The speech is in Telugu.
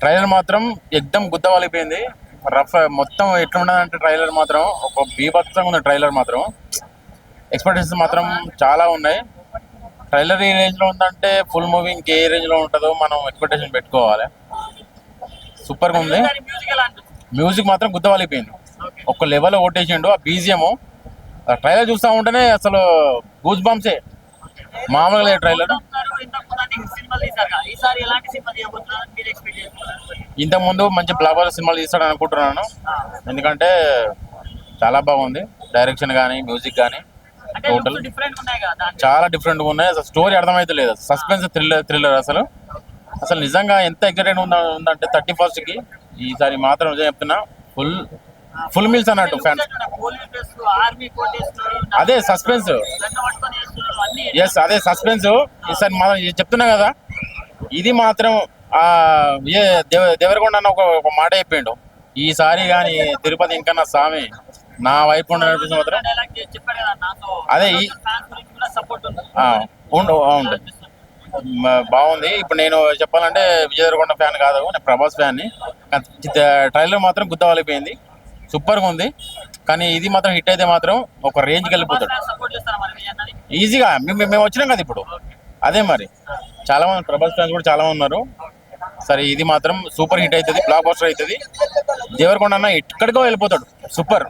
ట్రైలర్ మాత్రం ఎక్దమ్ గుద్ద వాలిపోయింది. రఫ్ మొత్తం ఎట్లా ట్రైలర్ మాత్రం ఒక బీభత్సంగా ఉంది ట్రైలర్ మాత్రం. ఎక్స్పెక్టేషన్స్ మాత్రం చాలా ఉన్నాయి. ట్రైలర్ ఏ రేంజ్లో ఉందంటే ఫుల్ మూవీ ఇంకే రేంజ్లో ఉంటుందో మనం ఎక్స్పెక్టేషన్ పెట్టుకోవాలి. సూపర్గా ఉంది. మ్యూజిక్ మాత్రం గుద్ద వాలిపోయింది. ఒక లెవెల్ ఓటేసిండు. ఆ బీజిఎం ట్రైలర్ చూస్తా ఉంటేనే అసలు గూజ్ బంప్సే మామూలుగా ట్రైలర్ ఉన్నారు, ఇంతకు ముందు అన్ని సినిమాలు తీశారు? కదా. ఈసారి ఎలాంటి సినిమా తీయబోతున్నారు? మీరు ఎక్స్పెక్ట్ చేస్తున్నారు? ఇంతకు ముందు మంచి బ్లాక్ బస్టర్ సినిమాలు తీస్తాడని అనుకుంటున్నాను. ఎందుకంటే చాలా బాగుంది. డైరెక్షన్ కానీ మ్యూజిక్ కానీ టోటల్. చాలా డిఫరెంట్ ఉన్నాయి. అసలు స్టోరీ అర్థమైతే లేదు సస్పెన్స్ థ్రిల్లర్ థ్రిల్లర్ అసలు. అసలు నిజంగా ఎంత ఎగ్జైటెడ్ ఉందా ఉందంటే థర్టీ ఫస్ట్కి ఈసారి మాత్రం నిజం చెప్తున్నా ఫుల్ ఫుల్ మీల్స్ అన్నట్టు ఫ్యాన్స్. అదే సస్పెన్స్. ఎస్ అదే సస్పెన్స్ ఈసారి మాత్రం ఇది చెప్తున్నా కదా ఇది మాత్రం ఏ దేవ దేవరకొండ అన్న ఒక ఒక మాట చెప్పిండు. ఈసారి కానీ తిరుపతి ఇంకన్నా స్వామి నా వైపు ఉండి మాత్రం అదే ఈ- ఉండు అవును బాగుంది. ఇప్పుడు నేను చెప్పాలంటే విజయదేవరకొండ ఫ్యాన్ కాదు నేను ప్రభాస్ ఫ్యాన్ని ట్రైలర్ మాత్రం గుద్ద వాలిపోయింది సూపర్గా ఉంది. కానీ ఇది మాత్రం హిట్ అయితే మాత్రం ఒక రేంజ్కి వెళ్ళిపోతాడు. ఈజీగా. మేము మేము వచ్చినాం కదా ఇప్పుడు. అదే మరి. చాలా మంది ప్రభాస్ ఫ్యాన్స్ కూడా చాలా మంది ఉన్నారు. సరే ఇది మాత్రం సూపర్ హిట్ అవుతుంది బ్లాక్ బస్టర్ అవుతుంది. దేవరకొండ అన్న ఎక్కడికో వెళ్ళిపోతాడు. సూపర్.